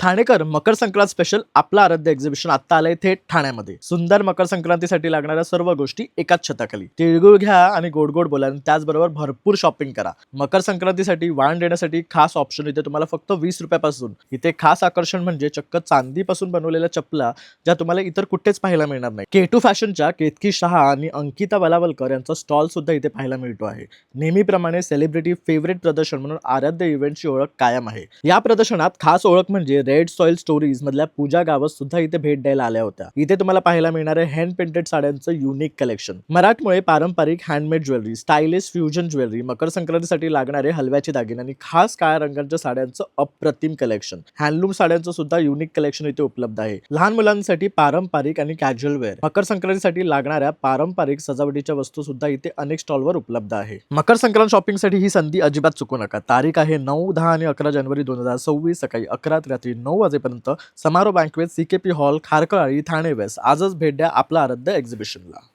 Thanekar Makar Sankrant special आपला आराध्य exhibition आता आलंय थेट ठाण्यामध्ये. सुंदर मकर संक्रांतीसाठी लागणाऱ्या सर्व गोष्टी एकाच छताखाली. तिळगुळ घ्या आणि गोड गोड बोला आणि त्याचबरोबर भरपूर शॉपिंग करा. मकर संक्रांतीसाठी वाण देण्यासाठी खास ऑप्शन इथे तुम्हाला फक्त वीस रुपयापासून. इथे खास आकर्षण म्हणजे चक्क चांदीपासून बनवलेल्या चपला ज्या तुम्हाला इतर कुठेच पाहायला मिळणार नाही. केटू फॅशनच्या केतकी शहा आणि अंकिता बलावलकर यांचा स्टॉल सुद्धा इथे पाहायला मिळतो आहे. नेहमीप्रमाणे सेलिब्रिटी फेवरेट प्रदर्शन म्हणून आराध्य इव्हेंटची ओळख कायम आहे. या प्रदर्शनात खास ओळख म्हणजे रेड सॉइल स्टोरीज मधल्या पूजा गावस सुद्धा इथे भेट द्यायला आल्या होत्या. इथे तुम्हाला पाहायला मिळणार आहे हँड पेंटेड साड्यांचं युनिक कलेक्शन मराठमुळे पारंपरिक handmade jewellery stylish fusion jewellery मकर संक्रांतीसाठी लागणारे हलव्याचे दागिने आणि खास काळ्या रंगाच्या साड्यांचं अप्रतिम कलेक्शन हँडलूम साड्यांचं सुद्धा युनिक कलेक्शन इथे उपलब्ध आहे. लहान मुलांसाठी पारंपरिक आणि कॅज्युअल वेअर मकर संक्रांतीसाठी लागणाऱ्या पारंपरिक सजावटीच्या वस्तू सुद्धा इथे अनेक स्टॉलवर उपलब्ध आहे. मकर संक्रांत शॉपिंगसाठी ही संधी अजिबात चुकू नका. तारीख आहे नऊ दहा आणि अकरा जानेवारी दोन हजार सव्वीस सकाळी अकरा रात्री नऊ वाजेपर्यंत समारोह बँकवेट सीकेपी हॉल खारकळाळी ठाणे वेस्ट आजच भेट द्या आपला आराध्य एक्झिबिशनला